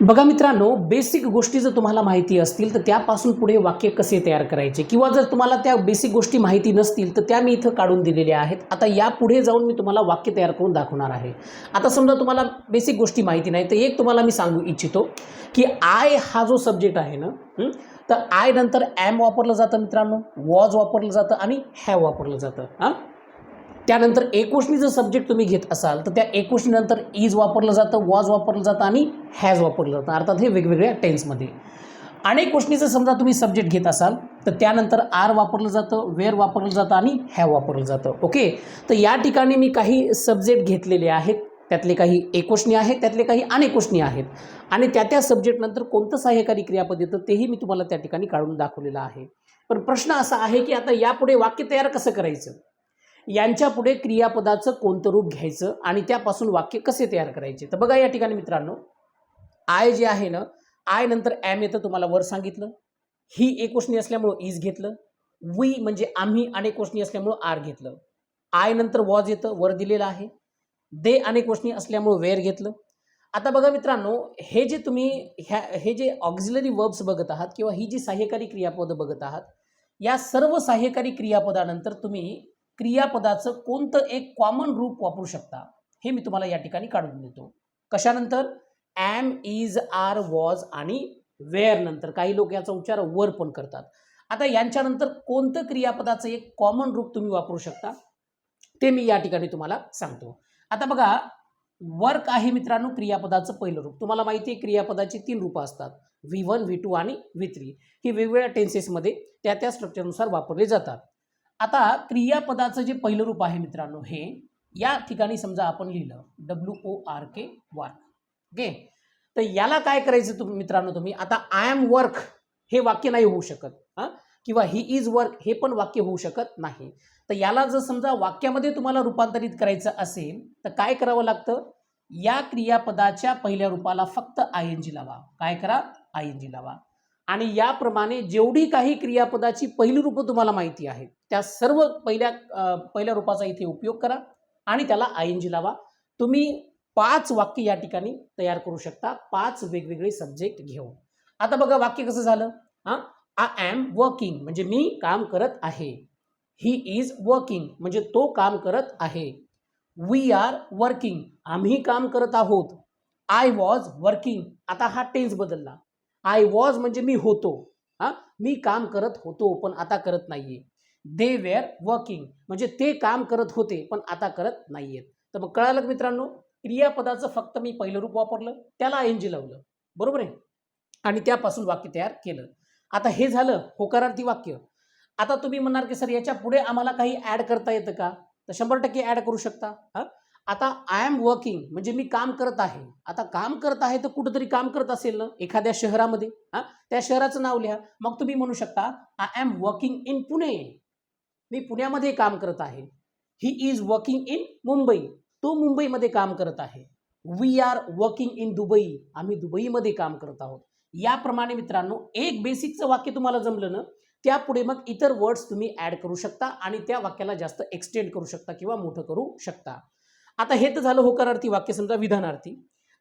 बघा मित्रांनो बेसिक गोष्टी जर तुम्हाला माहिती असतील तर त्यापासून पुढे वाक्य कसे तयार करायचे? किंवा जर तुम्हाला त्या बेसिक गोष्टी माहिती नसतील तर त्या मी इथं काढून दिलेल्या आहेत. आता या पुढे जाऊन मी तुम्हाला वाक्य तयार करून दाखवणार आहे. आता समजा तुम्हाला बेसिक गोष्टी माहिती नाही तर एक तुम्हाला मी सांगू इच्छितो की आय हा जो सब्जेक्ट आहे ना तर आय नंतर ॲम वापरलं जातं मित्रांनो वॉज वापरलं जातं आणि हॅव वापरलं जातं हां. त्यानंतर एकवचनीचं सब्जेक्ट तुम्ही घेत असाल तर त्या एकोष्णीनंतर इज वापरलं जातं वॉज वापरलं जातं आणि हॅज वापरलं जातं. अर्थात हे वेगवेगळ्या टेन्समध्ये अनेक गोष्टीचं समजा तुम्ही सब्जेक्ट घेत असाल तर त्यानंतर आर वापरलं जातं वेअर वापरलं जातं आणि हॅव वापरलं जातं. ओके तर या ठिकाणी मी काही सब्जेक्ट घेतलेले आहेत. त्यातले काही एकोष्णी आहेत त्यातले काही अनेकोष्णी आहेत. आणि त्या त्या सब्जेक्टनंतर कोणतं सहाय्यकारी क्रियापद येतं तेही मी तुम्हाला त्या ठिकाणी काढून दाखवलेलं आहे. पण प्रश्न असा आहे की आता यापुढे वाक्य तयार कसं करायचं? यांच्या पुढे क्रियापदाचं कोणतं रूप घ्यायचं आणि त्यापासून वाक्य कसे तयार करायचे? तर बघा या ठिकाणी मित्रांनो आय जे आहे ना आय नंतर ॲम येतं तुम्हाला वर सांगितलं. ही एक गोष्टी असल्यामुळं इज घेतलं. वी म्हणजे आम्ही अनेक गोष्टी असल्यामुळं आर घेतलं. आय नंतर वॉज येतं वर दिलेलं आहे. दे अनेक गोष्टी असल्यामुळं वेअर घेतलं. आता बघा मित्रांनो हे जे तुम्ही ह्या हे जे ऑक्झिलरी वर्ब्स बघत आहात किंवा ही जी सहाय्यकारी क्रियापदं बघत आहात या सर्व सहाय्यकारी क्रियापदानंतर तुम्ही क्रियापदाचं कोणतं एक कॉमन रूप वापरू शकता हे मी तुम्हाला या ठिकाणी काढून देतो. कशानंतर? ॲम इज आर वॉज आणि वेअर नंतर. काही लोक याचा उच्चार वर पण करतात. आता यांच्यानंतर कोणतं क्रियापदाचं एक कॉमन रूप तुम्ही वापरू शकता ते मी या ठिकाणी तुम्हाला सांगतो. आता बघा वर्क आहे मित्रांनो क्रियापदाचं पहिलं रूप. तुम्हाला माहिती आहे क्रियापदाची तीन रूपं असतात. व्ही वन व्ही टू आणि व्ही थ्री ही वेगवेगळ्या टेन्सेसमध्ये त्या त्या स्ट्रक्चरनुसार वापरले जातात. आता क्रियापदाचं जे पहिलं रूप आहे मित्रांनो हे या ठिकाणी समजा आपण लिहिलं डब्ल्यू ओ आर के वार्क ओके तर याला काय करायचं तुम्ही मित्रांनो तुम्ही? आता आय एम वर्क हे वाक्य नाही होऊ शकत हां? किंवा ही इज वर्क हे पण वाक्य होऊ शकत नाही. तर याला जर समजा वाक्यामध्ये तुम्हाला रूपांतरित करायचं असेल तर काय करावं लागतं? या क्रियापदाच्या पहिल्या रूपाला फक्त आय एन जी लावा. काय करा? आय एन जी लावा. आणि याप्रमाणे जेवढी काही क्रियापदाची पहिली रूपं तुम्हाला माहिती आहेत त्या सर्व पहिल्या पहिल्या रूपाचा इथे उपयोग करा आणि त्याला आय एन जी लावा. तुम्ही पाच वाक्य या ठिकाणी तयार करू शकता. पाच वेगवेगळे सब्जेक्ट घेऊन. आता बघा वाक्य कसं झालं? हां? आय ॲम वर्किंग म्हणजे मी काम करत आहे. ही इज वर्किंग म्हणजे तो काम करत आहे. वी आर वर्किंग आम्ही काम करत आहोत. आय वॉज वर्किंग आता हा टेन्स बदलला. आय वॉज म्हणजे मी होतो. हां? मी काम करत होतो पण आता करत नाहीये. दे वेअर वर्किंग म्हणजे ते काम करत होते पण आता करत नाहीयेत. तर मग कळालं मित्रांनो? क्रियापदाचं फक्त मी पहिलं रूप वापरलं त्याला एन जी लावलं. बरोबर आहे? आणि त्यापासून वाक्य तयार केलं. आता हे झालं होकारार्थी वाक्य. आता तुम्ही म्हणणार की सर याच्यापुढे आम्हाला काही ॲड करता येतं का? तर शंभर टक्के ॲड करू शकता. हां? आता आय एम वर्किंग म्हणजे मी काम करत आहे. आता काम करत आहे तर कुठंतरी काम करत असेल ना? एखाद्या शहरामध्ये हां? त्या शहराचं नाव लिहा. मग तुम्ही म्हणू शकता I am working in Pune मी पुण्यामध्ये काम करत आहे. He is working in Mumbai तो मुंबईमध्ये काम करत आहे. We are working in Dubai आम्ही दुबईमध्ये काम करत आहोत. याप्रमाणे मित्रांनो एक बेसिकचं वाक्य तुम्हाला जमलं ना त्यापुढे मग इतर वर्ड्स तुम्ही ॲड करू शकता आणि त्या वाक्याला जास्त एक्सटेंड करू शकता किंवा मोठं करू शकता. आता हे तर झालं होकारार्थी वाक्य समजा विधानार्थी.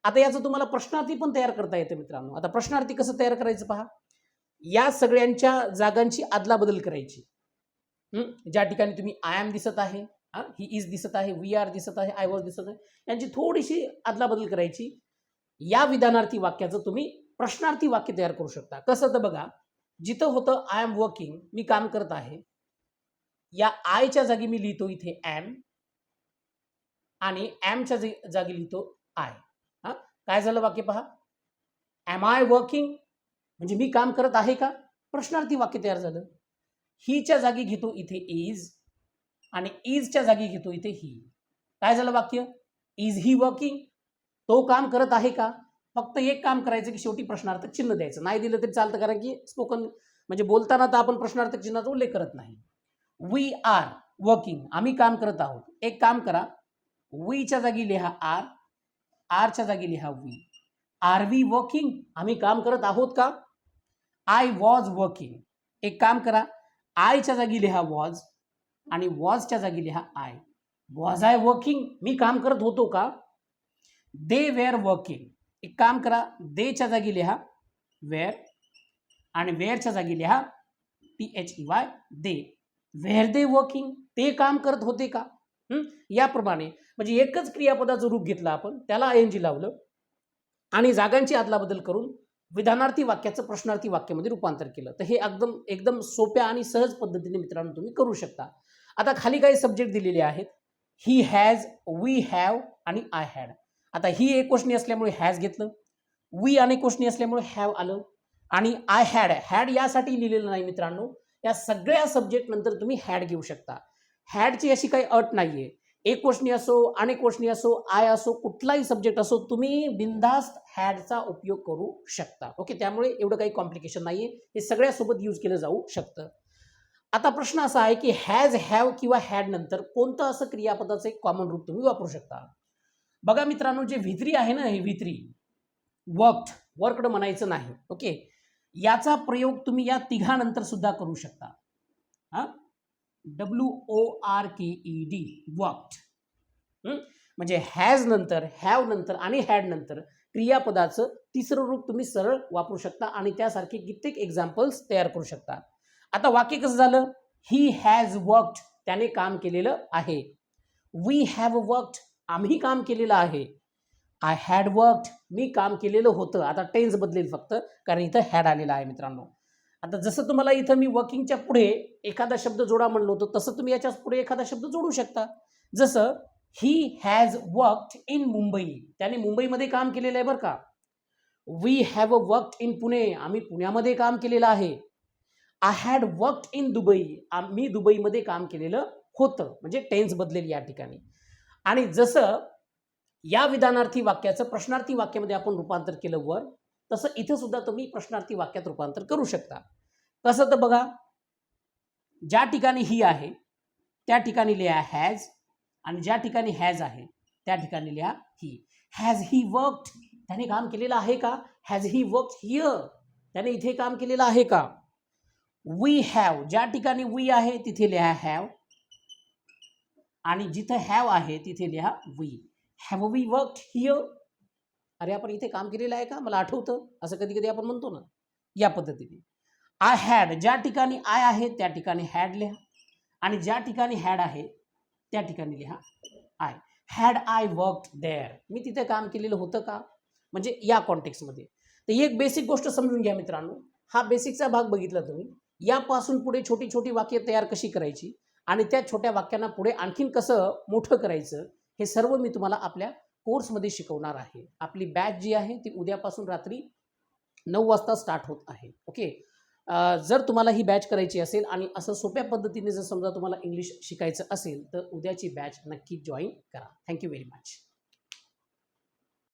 आता याचं तुम्हाला प्रश्नार्थी पण तयार करता येतं मित्रांनो. आता प्रश्नार्थी कसं तयार करायचं पहा? या सगळ्यांच्या जागांची अदलाबदल करायची. ज्या ठिकाणी तुम्ही आय एम दिसत आहे हा? ही इज दिसत आहे वी आर दिसत आहे आय वॉज दिसत आहे यांची थोडीशी अदलाबदल करायची. या विधानार्थी वाक्याचं तुम्ही प्रश्नार्थी वाक्य तयार करू शकता. कसं तर बघा जिथं होतं आय एम वर्किंग मी काम करत आहे. या आयच्या जागी मी लिहितो इथे ॲम आणि ॲमच्या जागी लिहितो आय हां? काय झालं वाक्य पहा? ॲम आय वर्किंग म्हणजे मी काम करत आहे का? प्रश्नार्थी वाक्य तयार झालं. हीच्या जागी घेतो इथे इज आणि इजच्या जागी घेतो इथे ही काय झालं वाक्य? इज ही वर्किंग तो काम करत आहे का? फक्त एक काम करायचं की शेवटी प्रश्नार्थक चिन्ह द्यायचं. नाही दिलं तरी चालतं कारण की स्पोकन म्हणजे बोलताना तर आपण प्रश्नार्थक चिन्हाचा उल्लेख करत नाही. वी आर वर्किंग आम्ही काम करत आहोत. एक काम करा. वीच्या जागी लिहा आर आरच्या जागी लिहा वी आर वी वर्किंग आम्ही काम करत आहोत का? आय वॉज वर्किंग एक काम करा. आयच्या जागी लिहा वॉज आणि वॉजच्या जागी लिहा आय वॉज आय वर्किंग मी काम करत होतो का? दे वेअर वर्किंग एक काम करा. देच्या जागी लिहा वेअर आणि वेअरच्या जागी लिहा P H E Y they were they working ते काम करत होते का? याप्रमाणे. म्हणजे एकच क्रियापदाचं रूप घेतलं आपण त्याला आय एन जी लावलं आणि जागांची अदलाबदल करून विधानार्थी वाक्याचं प्रश्नार्थी वाक्यामध्ये रूपांतर केलं. तर हे एकदम एकदम सोप्या आणि सहज पद्धतीने मित्रांनो तुम्ही करू शकता. आता खाली काही सब्जेक्ट दिलेले आहेत. ही हॅज वी हॅव आणि आय हॅड आता ही एक क्वेश्चनी असल्यामुळे हॅज घेतलं. वी अनेक क्वेश्चनी असल्यामुळे हॅव आलं. आणि आय हॅड हॅड यासाठी लिहिलेलं नाही मित्रांनो. या सगळ्या सब्जेक्ट नंतर तुम्ही हॅड घेऊ शकता. हॅडची अशी काही अट नाही आहे एक क्वेश्चनी असो अनेक क्वेश्चनी असो आय असो कुठलाही सब्जेक्ट असो तुम्ही बिनधास्त हॅडचा उपयोग करू शकता. ओके त्यामुळे एवढं काही कॉम्प्लिकेशन नाहीये. हे सगळ्यासोबत यूज केलं जाऊ शकतं. आता प्रश्न असा आहे की हॅज हॅव किंवा हॅड नंतर कोणतं असं क्रियापदाचं एक कॉमन रूप तुम्ही वापरू शकता? बघा मित्रांनो जे वित्री आहे ना हे वित्री वर्कड वर्कड म्हणायचं नाही. ओके याचा प्रयोग तुम्ही या तिघानंतर सुद्धा करू शकता. हा? W O R K E D walked म्हणजे हॅज नंतर हॅव नंतर आणि हॅड नंतर क्रियापदाचं तिसरं रूप तुम्ही सरळ वापरू शकता आणि त्यासारखे कित्येक एक्झाम्पल्स तयार करू शकता. आता वाक्य कसं झालं? ही हॅज वर्कड त्याने काम केलेलं आहे. वी हॅव वर्कड आम्ही काम केलेलं आहे. आय हॅड वर्कड मी काम केलेलं होतं. आता टेन्स बदलेल फक्त कारण इथं हॅड आलेलं आहे मित्रांनो. आता जसं तुम्हाला इथं मी वर्किंगच्या पुढे एखादा शब्द जोडा म्हणलो होतो तसं तुम्ही याच्यापुढे एखादा शब्द जोडू शकता. जसं he has worked in Mumbai त्याने मुंबईमध्ये काम केलेलं आहे बरं का. We have worked in Pune आम्ही पुण्यामध्ये काम केलेलं आहे. I had worked in Dubai आम्ही दुबईमध्ये काम केलेलं होतं. म्हणजे टेन्स बदलेल या ठिकाणी. आणि जसं या विधानार्थी वाक्याचं प्रश्नार्थी वाक्यामध्ये आपण रूपांतर केलं वर तसं इथं सुद्धा तुम्ही प्रश्नार्थी वाक्यात रूपांतर करू शकता. कसं तर बघा ज्या ठिकाणी ही आहे त्या ठिकाणी लिहा हॅज आणि ज्या ठिकाणी हॅज आहे त्या ठिकाणी लिहा ही हॅज ही वर्कड त्याने काम केलेलं आहे का? हॅज ही वर्क हिअर त्याने इथे काम केलेलं आहे का? वी हॅव ज्या ठिकाणी वी आहे तिथे लिहा हॅव आणि जिथं हॅव आहे तिथे लिहा we have we work here अरे आपण इथे काम केलेलं आहे का? मला आठवतं. असं कधी कधी आपण म्हणतो ना या पद्धतीने. आय हॅड ज्या ठिकाणी आय आहे त्या ठिकाणी हॅड लिहा. आणि ज्या ठिकाणी हॅड आहे त्या ठिकाणी लिहा I had I work there मी तिथे काम केलेलं होतं का? म्हणजे या कॉन्टेक्समध्ये तर एक बेसिक गोष्ट समजून घ्या मित्रांनो. हा बेसिकचा भाग बघितला तुम्ही. यापासून पुढे छोटी छोटी वाक्य तयार कशी करायची? आणि त्या छोट्या वाक्यांना पुढे आणखीन कसं मोठं करायचं? हे सर्व मी तुम्हाला आपल्या कोर्समध्ये शिकवणार आहे. आपली बॅच जी आहे ती उद्यापासून रात्री नऊ वाजता स्टार्ट होत आहे. ओके जर तुम्हाला ही बॅच करायची असेल आणि असं सोप्या पद्धतीने जर समजा तुम्हाला इंग्लिश शिकायचं असेल तर उद्याची बॅच नक्की जॉईन करा. Thank you very much